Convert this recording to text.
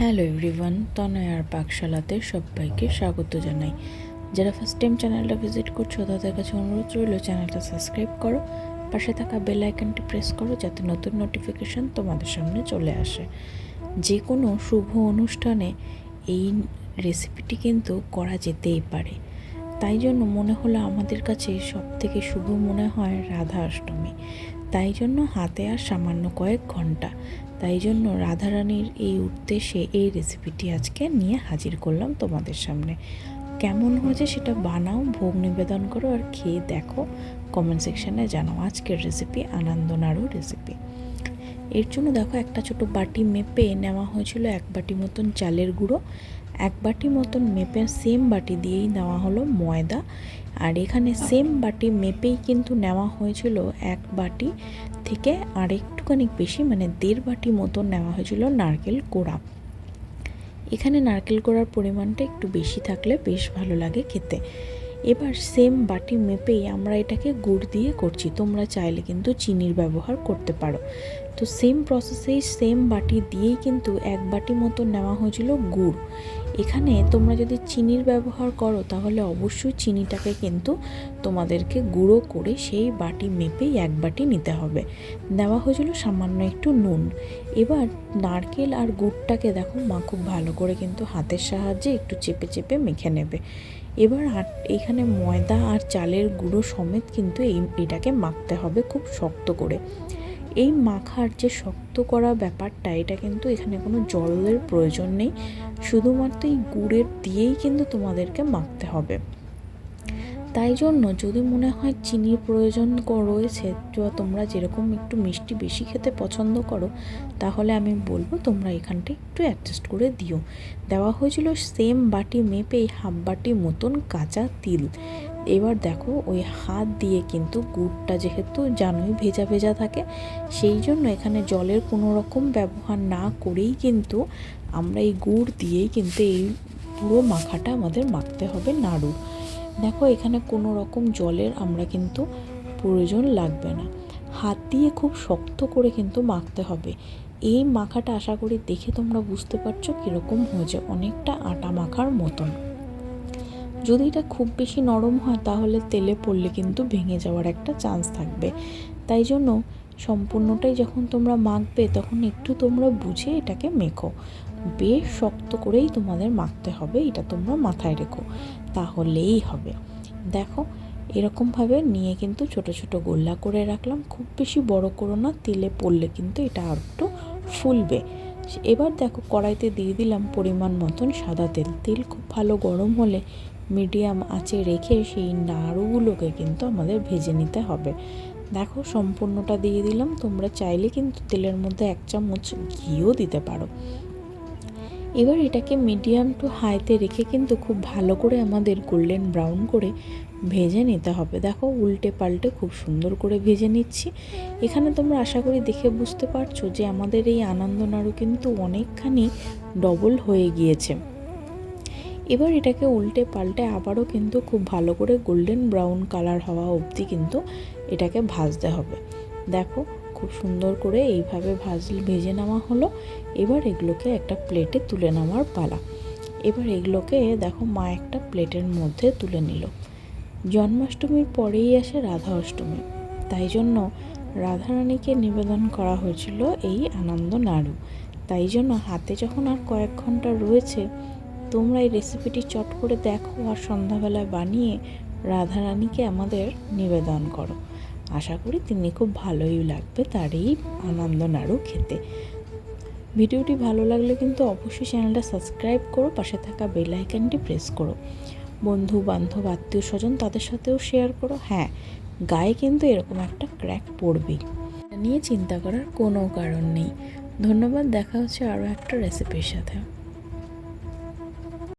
Hello everyone, তনয়ার পাকশালাতে সবাইকে স্বাগত জানাই। যারা ফার্স্ট টাইম চ্যানেলটা ভিজিট করছ, তাদের কাছে অনুরোধ রইল চ্যানেলটা সাবস্ক্রাইব করো, পাশে থাকা বেল আইকনটি প্রেস করো যাতে নতুন নোটিফিকেশান তোমাদের সামনে চলে আসে। যে কোনো শুভ অনুষ্ঠানে এই রেসিপিটি কিন্তু করা যেতেই পারে। তাই জন্য মনে হলো আমাদের কাছে সব থেকে শুভ মনে হয় রাধা অষ্টমী। তাই জন্য হাতে আর সামান্য কয়েক ঘণ্টা। তাই জন্য রাধারানীর এই উদ্দেশ্যে এই রেসিপিটি আজকে নিয়ে হাজির করলাম তোমাদের সামনে। কেমন হয়েছে সেটা বানাও, ভোগ নিবেদন করো আর খেয়ে দেখো। কমেন্ট সেকশানে জানাও আজকের রেসিপি আনন্দ নাড়ু রেসিপি এর জন্য দেখো একটা ছোট বাটি মেপে নেওয়া হয়েছিল এক বাটি মতন চালের গুঁড়ো। এক বাটি মতন মেপে সেম বাটি দিয়েই নেওয়া হলো ময়দা। আর এখানে সেম বাটি মেপেই কিন্তু নেওয়া হয়েছিল এক বাটি থেকে আর একটুখানি বেশি মানে দেড় বাটি মতন নেওয়া হয়েছিল নারকেল কোড়া। এখানে নারকেল কোড়ার পরিমাণটা একটু বেশি থাকলে বেশ ভালো লাগে খেতে। এবার সেম বাটি মেপেই আমরা এটাকে গুড় দিয়ে করছি। তোমরা চাইলে কিন্তু চিনির ব্যবহার করতে পারো। তো সেম প্রসেসেই সেম বাটি দিয়েই কিন্তু এক বাটি মতো নেওয়া হয়েছিল গুড়। এখানে তোমরা যদি চিনির ব্যবহার করো, তাহলে অবশ্যই চিনিটাকে কিন্তু তোমাদেরকে গুঁড়ো করে সেই বাটি মেপেই এক বাটি নিতে হবে। নেওয়া হয়েছিল সামান্য একটু নুন। এবার নারকেল আর গুড়টাকে দেখো মা খুব ভালো করে কিন্তু হাতের সাহায্যে একটু চেপে চেপে মেখে নেবে। এবার আর এইখানে ময়দা আর চালের গুঁড়ো সমেত কিন্তু এই, এটাকে মাখতে হবে খুব শক্ত করে। এই মাখার যে শক্ত করা ব্যাপারটা, এটা কিন্তু এখানে কোনো জলের প্রয়োজন নেই। শুধুমাত্র এই গুড়ের দিয়েই কিন্তু তোমাদেরকে মাখতে হবে। তাই জন্য যদি মনে হয় চিনির প্রয়োজন রয়েছে তোমরা যেরকম একটু মিষ্টি বেশি খেতে পছন্দ করো, তাহলে আমি বলব তোমরা এখানটা একটু অ্যাডজাস্ট করে দিও। দেওয়া হয়েছিল সেম বাটি মেপেই হাফ বাটি মতন কাঁচা তিল। এবার দেখো ওই হাত দিয়ে কিন্তু গুড়টা যেহেতু জানোই ভেজা ভেজা থাকে, সেই জন্য এখানে জলের কোনো রকম ব্যবহার না করেই কিন্তু আমরা এই গুড় দিয়েই কিন্তু এই পুরো মাখাটা আমাদের মাখতে হবে নাড়ু দেখো, এখানে কোনো রকম জলের আমরা কিন্তু প্রয়োজন লাগবে না। হাত দিয়ে খুব শক্ত করে কিন্তু মাখতে হবে। এই মাখাটা আশা করি দেখে তোমরা বুঝতে পারছ কীরকম হয়েছে, অনেকটা আটা মাখার মতন। যদি এটা খুব বেশি নরম হয়, তাহলে তেলে পড়লে কিন্তু ভেঙে যাওয়ার একটা চান্স থাকবে। তাই জন্য সম্পূর্ণটাই যখন তোমরা মাখবে, তখন একটু তোমরা বুঝে এটাকে মেখো। বেশ শক্ত করেই তোমাদের মাখতে হবে, এটা তোমরা মাথায় রেখো। তাহলেই হবে। দেখো, এরকমভাবে নিয়ে কিন্তু ছোট ছোট গোল্লা করে রাখলাম। খুব বেশি বড় করো না, তেলে পড়লে কিন্তু এটা আর একটু ফুলবে। এবার দেখো, কড়াইতে দিয়ে দিলাম পরিমাণ মতন সাদা তেল। তেল খুব ভালো গরম হলে মিডিয়াম আঁচে রেখে সেই নাড়ুগুলোকে কিন্তু আমাদের ভেজে নিতে হবে। দেখো, সম্পূর্ণটা দিয়ে দিলাম। তোমরা চাইলে কিন্তু তেলের মধ্যে এক চামচ ঘিও দিতে পারো। এবার এটাকে মিডিয়াম টু হাইতে রেখে কিন্তু খুব ভালো করে আমাদের গোল্ডেন ব্রাউন করে ভেজে নিতে হবে। দেখো উল্টে পাল্টে খুব সুন্দর করে ভেজে নিচ্ছি। এখানে তোমরা আশা করি দেখে বুঝতে পারছ যে আমাদের এই আনন্দ নাড়ু কিন্তু অনেকখানি ডবল হয়ে গিয়েছে। এবার এটাকে উল্টে পাল্টে আবারও কিন্তু খুব ভালো করে গোল্ডেন ব্রাউন কালার হওয়া অবধি কিন্তু এটাকে ভাজতে হবে। দেখো খুব সুন্দর করে এইভাবে ভাজ ভেজে নেওয়া হলো। এবার এগুলোকে একটা প্লেটে তুলে নেওয়ার পালা। এবার এগুলোকে দেখো মা একটা প্লেটের মধ্যে তুলে নিল। জন্মাষ্টমীর পরেই আসে রাধা অষ্টমী। তাই জন্য রাধারানীকে নিবেদন করা হয়েছিল এই আনন্দ নাড়ু। তাই জন্য হাতে যখন আর কয়েক ঘণ্টা রয়েছে, তোমরা এই রেসিপিটি চট করে দেখো আর সন্ধ্যাবেলায় বানিয়ে রাধারানীকে আমাদের নিবেদন করো। আশা করি তিনি খুব ভালোই লাগবে তার এই আনন্দ নাড়ু খেতে। ভিডিওটি ভালো লাগলে কিন্তু অবশ্যই চ্যানেলটা সাবস্ক্রাইব করো, পাশে থাকা বেল আইকনটি প্রেস করো। বন্ধু, বান্ধব, আত্মীয় স্বজন তাদের সাথেও শেয়ার করো। হ্যাঁ গায়ে কিন্তু এরকম একটা ক্র্যাক পড়বেই। নিয়ে চিন্তা করার কোনো কারণ নেই। ধন্যবাদ, দেখা হচ্ছে আরও একটা রেসিপির সাথে।